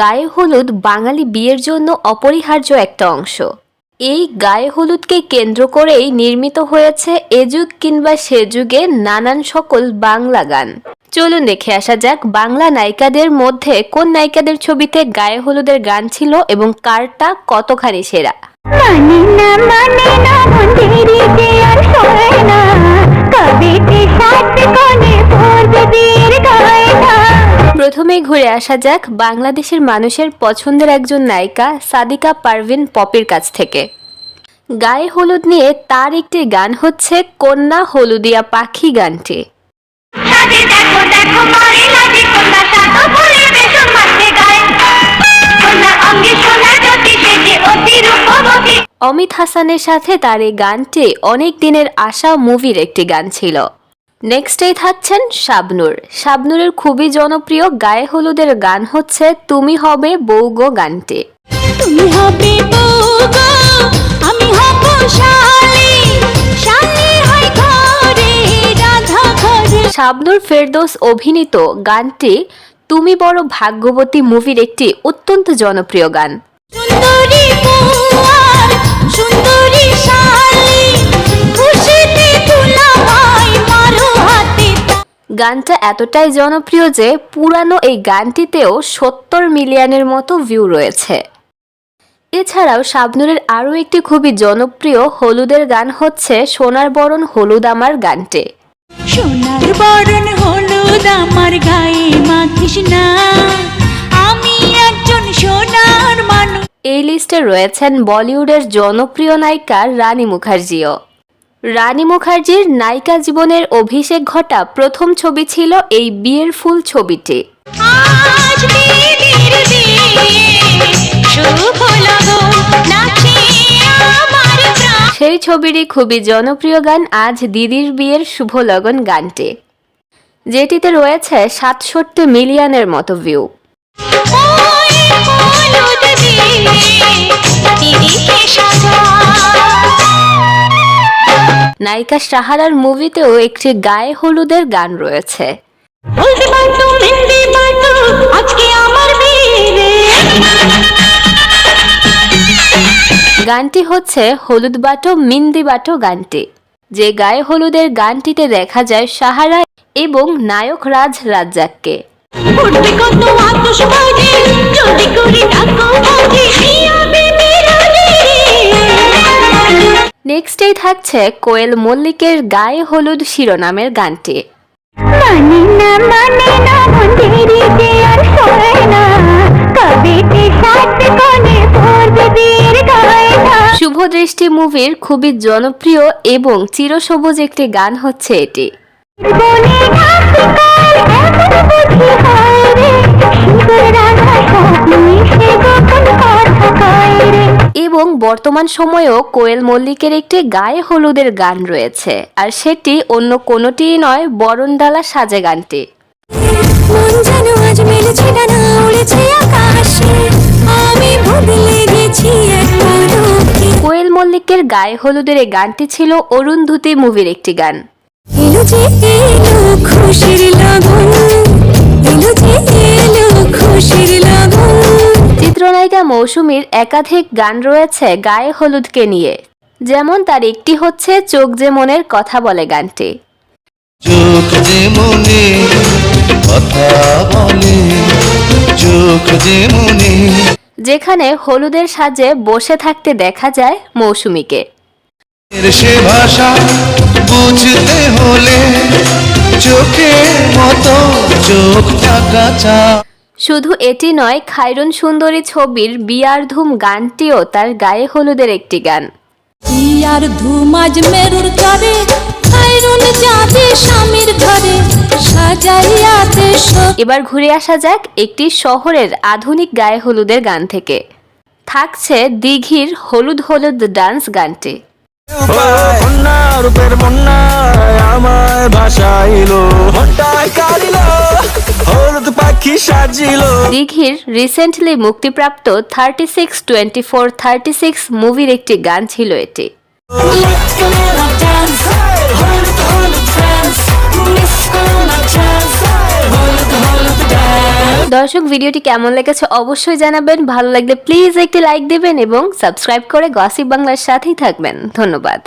গায়ে হলুদ বাঙালি বিয়ের জন্য অপরিহার্য একটা অংশ। এই গায়ে হলুদকে কেন্দ্র করেই নির্মিত হয়েছে এ যুগ কিংবা সে যুগে নানান সকল বাংলা গান। চলুন দেখে আসা যাক বাংলা নায়িকাদের মধ্যে কোন নায়িকাদের ছবিতে গায়ে হলুদের গান ছিল এবং কারটা কতখানি সেরা। মানে না মানে না ঘুরে আসা যাক বাংলাদেশের মানুষের পছন্দের একজন নায়িকা সাদিকা পারভিন পপির কাছ থেকে। গায়ে হলুদ নিয়ে তার একটি গান হচ্ছে কন্যা হলুদিয়া পাখি গানটি। অমিত হাসানের সাথে তার এই গানটি অনেক দিনের আশা মুভির একটি গান ছিল। নেক্সটেই থাকছেন শাবনুর। শাবনুরের খুবই জনপ্রিয় গায়ে হলুদের গান হচ্ছে তুমি হবে বৌগো গানটি। তুমি হবে বউগো আমি হব শালি। শালি হয় ঘরে রাধা ঘরে। শাবনুর ফেরদৌস অভিনীত গানটি তুমি বড় ভাগ্যবতী মুভির একটি অত্যন্ত জনপ্রিয় গান। সুন্দরী গানটা এতটাই জনপ্রিয় যে পুরানো এই গানটিতেও সত্তর মিলিয়নের মতো ভিউ রয়েছে। এছাড়াও শাবনুরের আরও একটি খুবই জনপ্রিয় হলুদের গান হচ্ছে সোনার বরণ হলুদ আমার গানটি। সোনার বরণ হলুদ আমার গায়ে মাখিস না। আমি একজন সোনার মানুষ। এই লিস্টে রয়েছেন বলিউডের জনপ্রিয় নায়িকা রানী মুখার্জিও। রানী মুখার্জির নায়িকা জীবনের অভিষেক ঘটা প্রথম ছবি ছিল এই বিয়ের ফুল ছবিটি সেই ছবিরই খুবই জনপ্রিয় গান আজ দিদির বিয়ের শুভ লগন গানটি যেটিতে রয়েছে সাতষট্টি মিলিয়নের মতো ভিউ দিদিকে সাজা নায়িকা সাহারার মুভিতেও একটি গায়ে হলুদের গান রয়েছে। গানটি হচ্ছে হলুদ বাটো মিন্দি বাটো গানটি। যে গায়ে হলুদের গানটিতে দেখা যায় সাহারা এবং নায়ক রাজ রাজ্জাককে। যদি করি নেক্সটেই থাকছে কোয়েল মল্লিকের গায়ে হলুদ শিরোনামের গানটি। মানে না মানে না মন্দিরিতে আর সয় না। কবিতে সাত কোণে পূর্বদের গায় না শুভ দৃষ্টি মুভির খুবই জনপ্রিয় এবং চিরসবুজ একটি গান হচ্ছে এটি। এবং বর্তমান সময়েও কোয়েল মল্লিকের একটি গায়ে হলুদের গান রয়েছে। আর সেটি অন্য কোনোটিই নয় বরণডালা সাজে গানটি। কোয়েল মল্লিকের গায়ে হলুদের এই গানটি ছিল অরুন্ধতী মুভির একটি গান। খুশির লগন খুশির লগন। চিত্রনায়িকা মৌসুমীর একাধিক গান রয়েছে গায়ে হলুদকে নিয়ে। যেমন তার একটি হচ্ছে চোখ যে মনের কথা বলে গানটি। চোখ যে মনে কথা বলে চোখ যে মনে যেখানে হলুদের সাজে বসে থাকতে দেখা যায় মৌসুমীকে। সে ভাষা বুঝতে হলে চোখের মতো চোখ থাকা চা শুধু এটি নয় খায়রুন সুন্দরী ছবির বিয়ার ধুম গানটিও তার গায়ে হলুদের একটি গান। ইয়ার ধুমাজ মেরুর তরে খাইরুন যাবে স্বামীর ঘরে সাজাইয়া এবার ঘুরে আসা যাক একটি শহরের আধুনিক গায়ে হলুদের গান থেকে। থাকছে দিঘির হলুদ হলুদ ডান্স গানটি। আমায় পাখি সাজিল। দিঘির রিসেন্টলি মুক্তিপ্রাপ্ত thirty six twenty four thirty six মুভির একটি গান ছিল এটি। দর্শক, ভিডিওটি কেমন লেগেছে অবশ্যই জানাবেন। ভালো লাগলে প্লিজ একটি লাইক দেবেন এবং সাবস্ক্রাইব করে গসিপ বাংলার সাথেই থাকবেন। ধন্যবাদ।